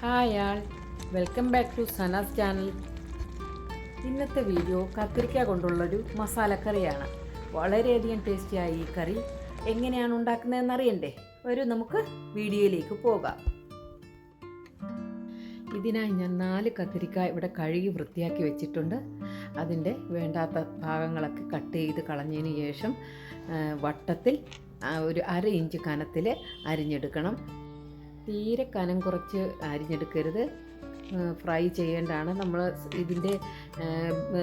Hi all welcome back to Sana's channel ഇന്നത്തെ video കത്തിരിക്ക കൊണ്ടുള്ളൊരു മസാലക്കറിയാണ്. വളരെയധികം ടേസ്റ്റിയായ ഈ കറി എങ്ങനെയാണ് ഉണ്ടാക്കുന്നതെന്ന് അറിയണ്ടേ? ഒരു നമുക്ക് വീഡിയോയിലേക്ക് പോകാം. ഇതിനായി ഞാൻ നാല് കത്തിരിക്ക ഇവിടെ കഴുകി വൃത്തിയാക്കി വെച്ചിട്ടുണ്ട്. അതിന്റെ വേണ്ടാത്ത ഭാഗങ്ങളൊക്കെ കട്ട് ചെയ്ത് കളഞ്ഞതിന് ശേഷം വട്ടത്തിൽ ഒരു അര ഇഞ്ച് കനത്തിൽ അരിഞ്ഞെടുക്കണം. തീരെ കനം കുറച്ച് അരിഞ്ഞെടുക്കരുത്. ഫ്രൈ ചെയ്യേണ്ടതാണ്. നമ്മൾ ഇതിന്റെ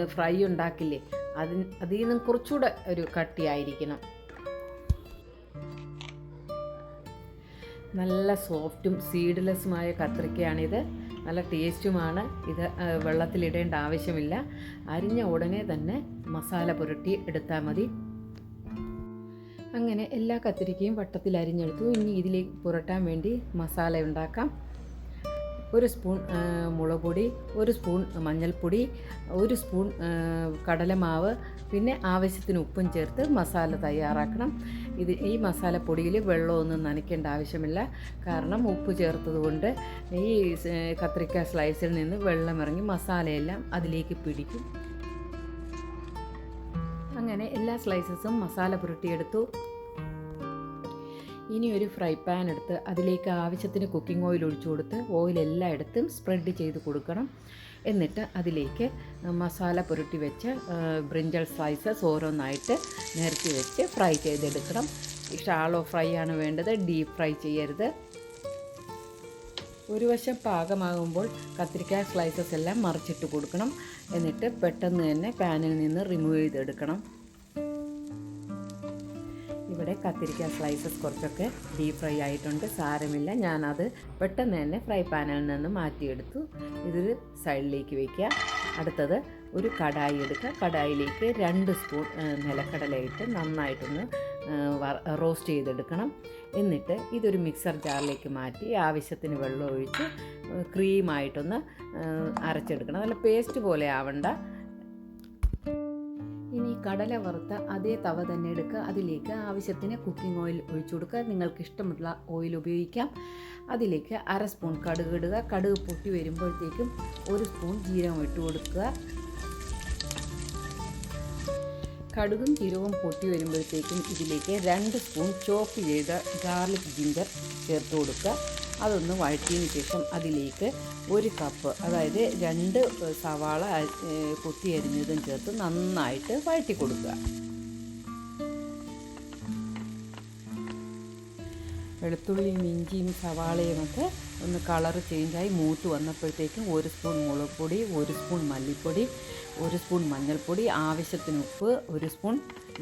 ഫ്രൈ ഉണ്ടാക്കില്ലേ? അതിന് അതിൽ നിന്നും കുറച്ചുകൂടെ ഒരു കട്ടിയായിരിക്കണം. നല്ല സോഫ്റ്റും സീഡ്ലെസ്സുമായ കത്രിക്കയാണിത്. നല്ല ടേസ്റ്റുമാണ്. ഇത് വെള്ളത്തിലിടേണ്ട ആവശ്യമില്ല. അരിഞ്ഞ ഉടനെ തന്നെ മസാല പുരട്ടി എടുത്താൽ മതി. അങ്ങനെ എല്ലാ കത്തിരിക്കയും വട്ടത്തിൽ അരിഞ്ഞെടുത്തു. ഇനി ഇതിലേക്ക് പുരട്ടാൻ വേണ്ടി മസാല ഉണ്ടാക്കാം. ഒരു സ്പൂൺ മുളക് പൊടി ഒരു സ്പൂൺ മഞ്ഞൾപ്പൊടി ഒരു സ്പൂൺ കടലമാവ് പിന്നെ ആവശ്യത്തിന് ഉപ്പും ചേർത്ത് മസാല തയ്യാറാക്കണം. ഇത് ഈ മസാലപ്പൊടിയിൽ വെള്ളമൊന്നും നനയ്ക്കേണ്ട ആവശ്യമില്ല. കാരണം ഉപ്പ് ചേർത്തതുകൊണ്ട് ഈ കത്രിക്ക സ്ലൈസിൽ നിന്ന് വെള്ളം ഇറങ്ങി മസാലയെല്ലാം അതിലേക്ക് പിടിക്കും. അങ്ങനെ എല്ലാ സ്ലൈസസും മസാല പുരട്ടിയെടുത്തു. ഇനി ഒരു ഫ്രൈ പാൻ എടുത്ത് അതിലേക്ക് ആവശ്യത്തിന് കുക്കിംഗ് ഓയിൽ ഒഴിച്ചു കൊടുത്ത് ഓയിൽ എല്ലായിടത്തും സ്പ്രെഡ് ചെയ്ത് കൊടുക്കണം. എന്നിട്ട് അതിലേക്ക് മസാല പുരട്ടി വെച്ച് ബ്രിഞ്ചൽ സ്ലൈസസ് ഓരോന്നായിട്ട് നിരത്തി വെച്ച് ഫ്രൈ ചെയ്തെടുക്കണം. ഷാളോ ഫ്രൈ ആണ് വേണ്ടത് ഡീപ്പ് ഫ്രൈ ചെയ്യരുത്. ഒരു വശം പാകമാകുമ്പോൾ കത്തിരിക്ക സ്ലൈസസ് എല്ലാം മറിച്ചിട്ട് കൊടുക്കണം. എന്നിട്ട് പെട്ടെന്ന് തന്നെ പാനിൽ നിന്ന് റിമൂവ് ചെയ്തെടുക്കണം. ഇവിടെ കത്തിരിക്ക സ്ലൈസസ് കുറച്ചൊക്കെ ഡീപ് ഫ്രൈ ആയിട്ടുണ്ട്. സാരമില്ല. ഞാനത് പെട്ടെന്ന് തന്നെ ഫ്രൈ പാനിൽ നിന്ന് മാറ്റിയെടുത്തു. ഇതൊരു സൈഡിലേക്ക് വയ്ക്കുക അടുത്തത് ഒരു കടായി എടുക്കുക. കടായിലേക്ക് രണ്ട് സ്പൂൺ നിലക്കടലയിട്ട് നന്നായിട്ടൊന്ന് റോസ്റ്റ് ചെയ്തെടുക്കണം. എന്നിട്ട് ഇതൊരു മിക്സർ ജാറിലേക്ക് മാറ്റി ആവശ്യത്തിന് വെള്ളം ഒഴിച്ച് ക്രീമായിട്ടൊന്ന് അരച്ചെടുക്കണം. നല്ല പേസ്റ്റ് പോലെ ആവണ്ട. കടല വറുത്ത അതേ തവ തന്നെ എടുക്കുക. അതിലേക്ക് ആവശ്യത്തിന് കുക്കിംഗ് ഓയിൽ ഒഴിച്ചു കൊടുക്കുക. നിങ്ങൾക്ക് ഇഷ്ടമുള്ള ഓയിൽ ഉപയോഗിക്കാം. അതിലേക്ക് അര സ്പൂൺ കടുക് ഇടുക. കടുക് പൊട്ടി വരുമ്പോഴത്തേക്കും ഒരു സ്പൂൺ ജീരകം ഇട്ട് കൊടുക്കുക. കടുകും ജീരകവും പൊട്ടി വരുമ്പോഴത്തേക്കും ഇതിലേക്ക് രണ്ട് സ്പൂൺ ചോപ്പ് ചെയ്ത ഗാർലിക് ജിഞ്ചർ ചേർത്ത് കൊടുക്കുക. അതൊന്ന് വഴറ്റിയതിന് ശേഷം അതിലേക്ക് ഒരു കപ്പ് അതായത് രണ്ട് സവാള കൊത്തി അരിഞ്ഞതും ചേർത്ത് നന്നായിട്ട് വഴറ്റി കൊടുക്കുക. വെളുത്തുള്ളിയും ഇഞ്ചിയും സവാളയും ഒക്കെ ഒന്ന് കളറ് ചേഞ്ചായി മൂത്ത് വന്നപ്പോഴത്തേക്കും ഒരു സ്പൂൺ മുളക് പൊടി ഒരു സ്പൂൺ മല്ലിപ്പൊടി ഒരു സ്പൂൺ മഞ്ഞൾപ്പൊടി ആവശ്യത്തിന് ഉപ്പ് ഒരു സ്പൂൺ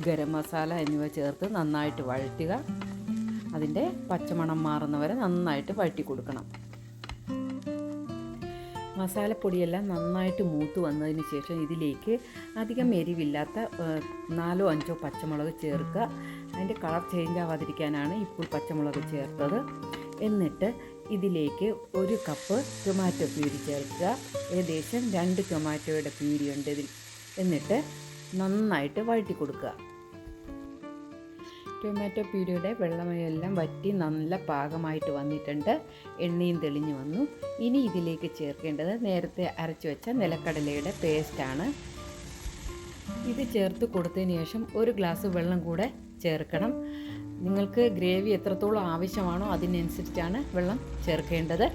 ഗരം മസാല എന്നിവ ചേർത്ത് നന്നായിട്ട് വഴറ്റുക. അതിന്റെ പച്ചമണം മാറുന്നവരെ നന്നായിട്ട് വഴറ്റി കൊടുക്കണം. മസാലപ്പൊടിയെല്ലാം നന്നായിട്ട് മൂത്ത് വന്നതിന് ശേഷം ഇതിലേക്ക് അധികം എരിവില്ലാത്ത നാലോ അഞ്ചോ പച്ചമുളക് ചേർക്കുക. അതിന്റെ കളർ ചേഞ്ച് ആവാതിരിക്കാനാണ് ഇപ്പോൾ പച്ചമുളക് ചേർത്തത്. എന്നിട്ട് ഇതിലേക്ക് ഒരു കപ്പ് ടൊമാറ്റോ പ്യൂരി ചേർക്കുക. ഏകദേശം രണ്ട് ടൊമാറ്റോയുടെ പ്യൂരി ഉണ്ട് ഇതിൽ. എന്നിട്ട് നന്നായിട്ട് വഴറ്റി കൊടുക്കുക. ടൊമാറ്റോ പ്യൂരിയുടെ വെള്ളമയെല്ലാം വറ്റി നല്ല പാകമായിട്ട് വന്നിട്ടുണ്ട്. എണ്ണയും തെളിഞ്ഞു വന്നു. ഇനി ഇതിലേക്ക് ചേർക്കേണ്ടത് നേരത്തെ അരച്ചു വെച്ച നിലക്കടലയുടെ പേസ്റ്റാണ് ഇത് ചേർത്ത് കൊടുത്തതിന് ശേഷം ഒരു ഗ്ലാസ് വെള്ളം കൂടെ ചേർക്കണം. നിങ്ങൾക്ക് ഗ്രേവി എത്രത്തോളം ആവശ്യമാണോ അതിനനുസരിച്ചാണ് വെള്ളം ചേർക്കേണ്ടത്.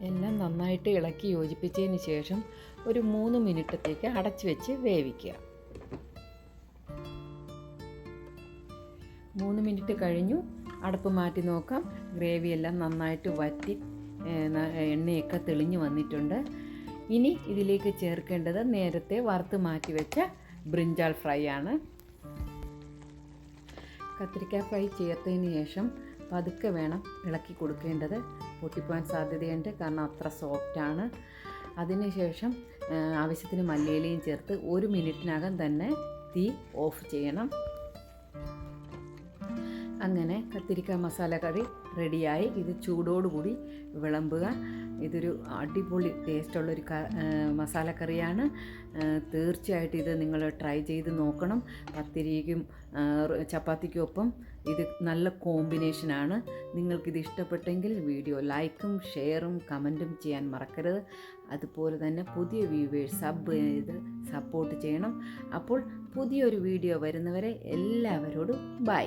എല്ലാം നന്നായിട്ട് ഇളക്കി യോജിപ്പിച്ചതിന് ശേഷം ഒരു മൂന്ന് മിനിറ്റത്തേക്ക് അടച്ചു വെച്ച് വേവിക്കുക. മൂന്ന് മിനിറ്റ് കഴിഞ്ഞു. അടപ്പ് മാറ്റി നോക്കാം. ഗ്രേവി എല്ലാം നന്നായിട്ട് വറ്റി എണ്ണയൊക്കെ തെളിഞ്ഞു വന്നിട്ടുണ്ട്. ഇനി ഇതിലേക്ക് ചേർക്കേണ്ടത് നേരത്തെ വറുത്ത് മാറ്റി വെച്ച ബ്രിഞ്ചാൾ ഫ്രൈ ആണ്. കത്തിരിക്ക ഫ്രൈ ചേർത്തതിന് ശേഷം പതുക്കെ വേണം ഇളക്കി കൊടുക്കേണ്ടത്. പൊട്ടിപ്പോകാൻ സാധ്യതയുണ്ട്. കാരണം അത്ര സോഫ്റ്റാണ് അതിനുശേഷം ആവശ്യത്തിന് മല്ലിയിലയും ചേർത്ത് ഒരു മിനിറ്റിനകം തന്നെ തീ ഓഫ് ചെയ്യണം. അങ്ങനെ കത്തിരിക്ക മസാല കറി റെഡിയായി. ഇത് ചൂടോടുകൂടി വിളമ്പുക. ഇതൊരു അടിപൊളി ടേസ്റ്റുള്ളൊരു ക മസാലക്കറിയാണ്. തീർച്ചയായിട്ടും ഇത് നിങ്ങൾ ട്രൈ ചെയ്ത് നോക്കണം. പത്തിരിക്കും ചപ്പാത്തിക്കൊപ്പം ഇത് നല്ല കോമ്പിനേഷനാണ്. നിങ്ങൾക്കിത് ഇഷ്ടപ്പെട്ടെങ്കിൽ വീഡിയോ ലൈക്കും ഷെയറും കമന്റും ചെയ്യാൻ മറക്കരുത്. അതുപോലെ തന്നെ പുതിയ വ്യൂവേഴ്സ് സബ് ചെയ്ത് സപ്പോർട്ട് ചെയ്യണം. അപ്പോൾ പുതിയൊരു വീഡിയോ വരുന്നവരെ എല്ലാവരോടും ബൈ.